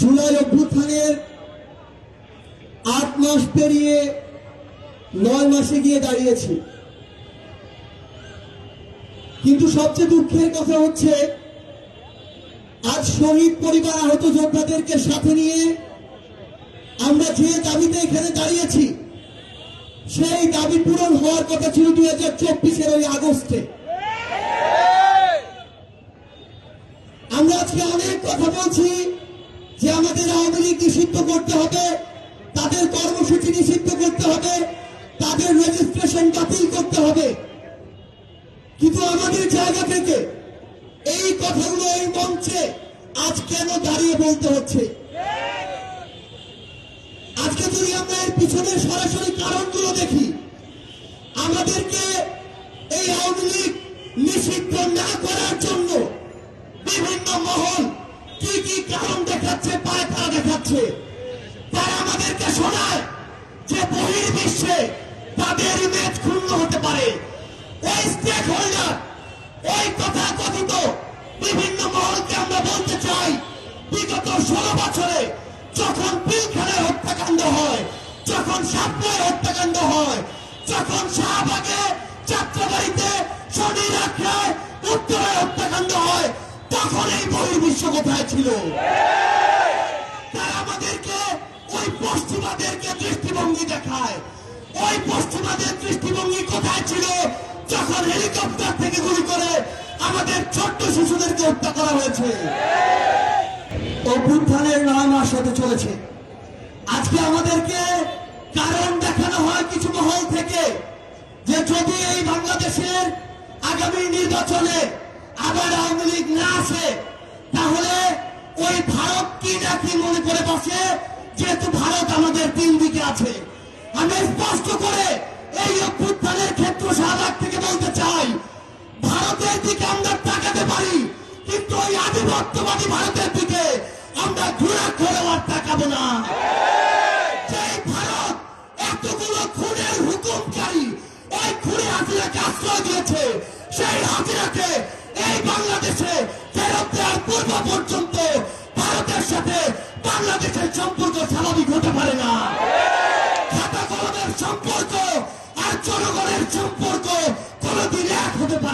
জুলাই অভ্যুত্থানের আট মাস পেরিয়ে নয় মাসে গিয়ে দাঁড়িয়েছি। কিন্তু সবচেয়ে দুঃখের কথা হচ্ছে, আজ শহীদ পরিবার আহত যোদ্ধাদেরকে সাথে নিয়ে আমরা যে দাবিতে এখানে দাঁড়িয়েছি, সেই দাবি পূরণ হওয়ার কথা ছিল দুই হাজার চব্বিশের ওই আগস্টে। আমরা আজকে অনেক কথা বলছি আমাদের আওয়ামী লীগ নিষিদ্ধ করতে হবে, তাদের কর্মসূচি নিষিদ্ধ করতে হবে, তাদের রেজিস্ট্রেশন বাতিল করতে হবে। কিন্তু আমাদের জায়গা থেকে এই কথাগুলো এই মঞ্চে আজ কেন দাঁড়িয়ে বলতে হচ্ছে? আজকে যদি আমরা এর পিছনে সরাসরি কারণগুলো দেখি, আমাদেরকে এই আওয়ামী লীগ নিষিদ্ধ তাদের ইমেজ ক্ষুণ্ণ হতে পারে। ওই স্টেক হোল্ডার ওই কথা কথিত বিভিন্ন মহলকে আমরা বলতে চাই, বিগত ষোলো বছরে যখন পিলখানায় হত্যাকাণ্ড হয়, যখন সাপ্তায় হত্যাকাণ্ড হয়, যখন শাহবাগে যাত্রাবাড়িতে শনি রাখায় উত্তরে হত্যাকাণ্ড হয়, তখন এই বহির্বিশ্ব কোথায় ছিল? তারা আমাদেরকে ওই পশ্চিমাদেরকে দৃষ্টিভঙ্গি দেখায়। ওই পশ্চিমাদের দৃষ্টিভঙ্গি কোথায় ছিল? যখন হেলিকপ্টার থেকে গুলি করে আমাদের ছোট্ট শিশুদেরকে হত্যা করা হয়েছে। অভ্যুত্থানের নয় মাস হতে চলেছে। আজকে আমাদেরকে কারণ দেখানো হয় কিছু মহল থেকে যে যদি এই বাংলাদেশের আগামী নির্বাচনে আবার আওয়ামী লীগ না আসে, তাহলে ওই ভারত কি না কি মনে করে বসে? যেহেতু ভারত আমাদের তিন দিকে আছে। আমি স্পষ্ট করে এই অভ্যুত্থানের ক্ষেত্র শাহবাগ থেকে বলতে চাই, ভারতের দিকে আমরা তাকাতে পারি, কিন্তু ওই আধিপত্যবাদী ভারতের দিকে আমরা ঘোরা করে আর তাকাবো না। যেই ভারত এতগুলো খুনের হুকুমকারী ওই খুনে হাজিরাকে আশ্রয় দিয়েছে, সেই হাজিরাকে এই বাংলাদেশে ফেরত দেওয়ার পূর্ব পর্যন্ত ভারতের সাথে বাংলাদেশের সম্পর্ক স্বাভাবিক হতে পারে না।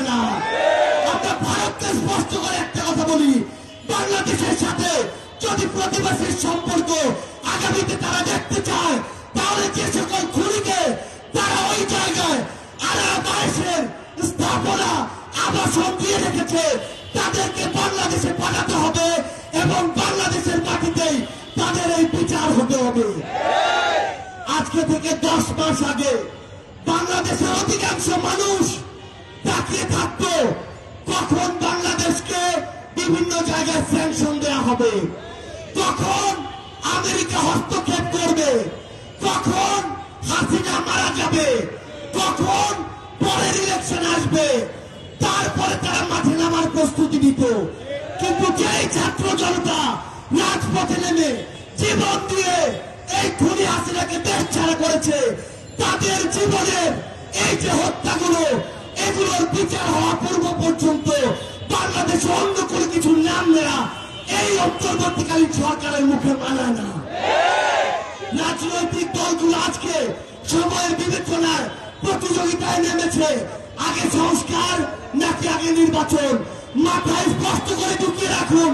পারে না। আমরা ভারতকে স্পষ্ট করে একটা কথা বলি। বাংলাদেশের সাথে যদি প্রতিবেশীর সম্পর্ক আগামীতে তারা দেখতে চায়, তাহলে যে সকল খুনিকে তারা ওই জায়গায় আরামায়েশের স্থাপনা আবাসন দিয়ে রেখেছে, তাদেরকে বাংলাদেশে পাঠাতে হবে এবং বাংলাদেশের মাটিতেই তাদের এই বিচার হতে হবে। আজকে থেকে দশ মাস আগে বাংলাদেশের অধিকাংশ মানুষ তাকিয়ে থাকতো কখন বাংলাদেশকে বিভিন্ন জায়গায় স্যাংশন দেওয়া হবে কখন আমেরিকা হস্তক্ষেপ করবে কখন হাসিনা মারা যাবে কখন পরের ইলেকশন আসবে, তারপরে তারা মাঠে নামার প্রস্তুতি নিত। কিন্তু যেই ছাত্র জনতা রাজপথে নেমে জীবন দিয়ে এই খুনি হাসিনাকে দেশ ছাড়া করেছে, তাদের জীবনের এই যে হত্যাগুলো এগুলোর বিচার হওয়া পূর্ব পর্যন্ত বাংলাদেশে অন্য কোনো কিছু নাম নেয়া এই অন্তর্বর্তীকালীন সরকারের মুখে মানায় না। রাজনৈতিক দলগুলো আজকে সময়ের বিবেচনায় প্রতিযোগিতায় নেমেছে। আগে সংস্কার, নাকি আগে নির্বাচন? মাথায় স্পষ্ট করে ঢুকিয়ে রাখুন,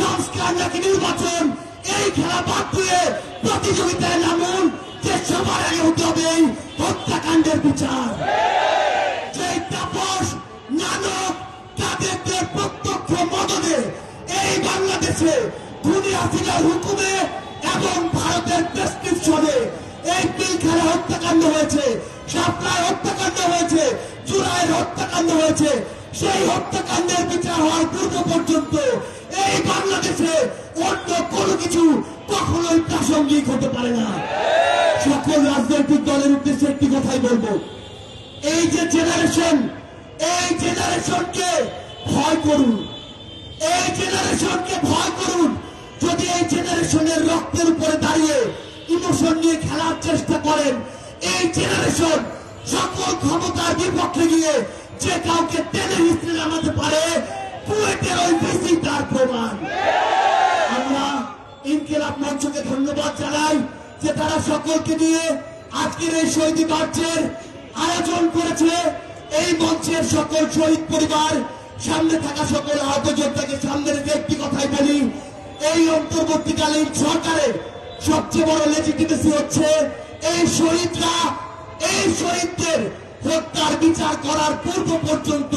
সংস্কার নাকি নির্বাচন? এই খেলা বাদ দিয়ে প্রতিযোগিতায় নামুন, যে সবার আগে হতে হবে হত্যাকাণ্ডের বিচার। বাংলাদেশে খুনি হাসিনার হুকুমে এবং ভারতের প্রেসক্রিপশনে। এই পিলখানা হত্যাকাণ্ড হয়েছে, সাপ্লায় হত্যাকাণ্ড হয়েছে, জুলাইয়ের হত্যাকাণ্ড হয়েছে। সেই হত্যাকাণ্ডের বিচার হওয়ার পূর্ব পর্যন্ত এই বাংলাদেশে অন্য কোনো কিছু কখনোই প্রাসঙ্গিক হতে পারে না। সকল রাজনৈতিক দলের উদ্দেশ্যে একটি কথাই বলব। এই যে জেনারেশন এই জেনারেশনকে ভয় করুন। এই জেনারেশনকে ভয় করুন। যদি এই জেনারেশনের রক্তের উপরে দাঁড়িয়ে ইমোশন নিয়ে খেলার চেষ্টা করেন, এই জেনারেশন সকল ক্ষমতার বিপক্ষে গিয়ে যে কাউকে টেনে হিস্ট্রি নামাতে পারে, কুয়েটের ওই বেশি তার প্রমাণ। আমরা ইনকিলাব মঞ্চকে ধন্যবাদ জানাই যে তারা সকলকে নিয়ে আজকের এই শহীদ মার্চের আয়োজন করেছে। এই মঞ্চের সকল শহীদ পরিবার সামনে থাকা সকল আহত যোদ্ধাকে সামনে রেখে একটি কথাই বলি, এই অন্তর্বর্তীকালীন সরকারের সবচেয়ে বড় লেজিটিমেসি হচ্ছে এই শহীদরা, এই শহীদদের হত্যার বিচার করার পূর্ব পর্যন্ত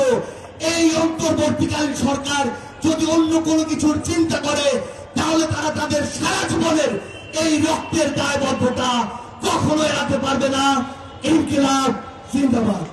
এই অন্তর্বর্তীকালীন সরকার যদি অন্য কোনো কিছুর চিন্তা করে, তাহলে তারা তাদের সারা জীবনের এই রক্তের দায়বদ্ধতা কখনো এড়াতে পারবে না। ইনকিলাব, জিন্দাবাদ।